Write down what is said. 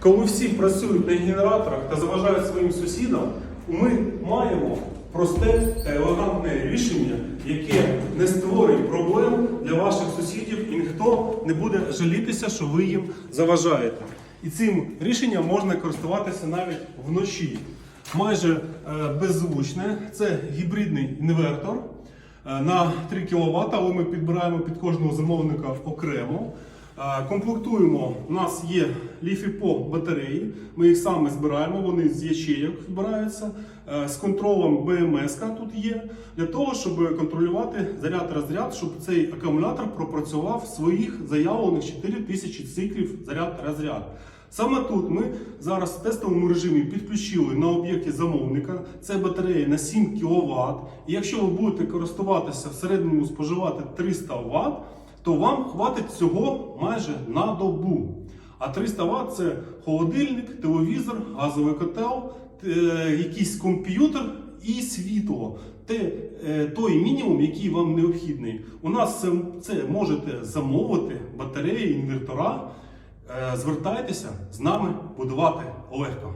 Коли всі працюють на генераторах та заважають своїм сусідам, ми маємо просте та елегантне рішення, яке не створить проблем для ваших сусідів і ніхто не буде жалітися, що ви їм заважаєте. І цим рішенням можна користуватися навіть вночі. Майже е, беззвучне, це гібридний інвертор е, на 3 кВт, але ми підбираємо під кожного замовника окремо. Комплектуємо, у нас є ліфіпо батареї, ми їх саме збираємо, вони з ячейок збираються. Е, З контролем БМС тут є, для того, щоб контролювати заряд-розряд, щоб цей акумулятор пропрацював своїх заявлених 4000 циклів заряд-розряд. Саме тут ми зараз в тестовому режимі підключили на об'єкті замовника. Це батарея на 7 кВт. І якщо ви будете користуватися в середньому споживати 300 Вт, то вам хватить цього майже на добу. А 300 Вт це холодильник, телевізор, газовий котел, е, якийсь комп'ютер і світло. Те, е, той мінімум, який вам необхідний. У нас це, це можете замовити батареї, інвертора. Е, Звертайтеся з нами будувати легко.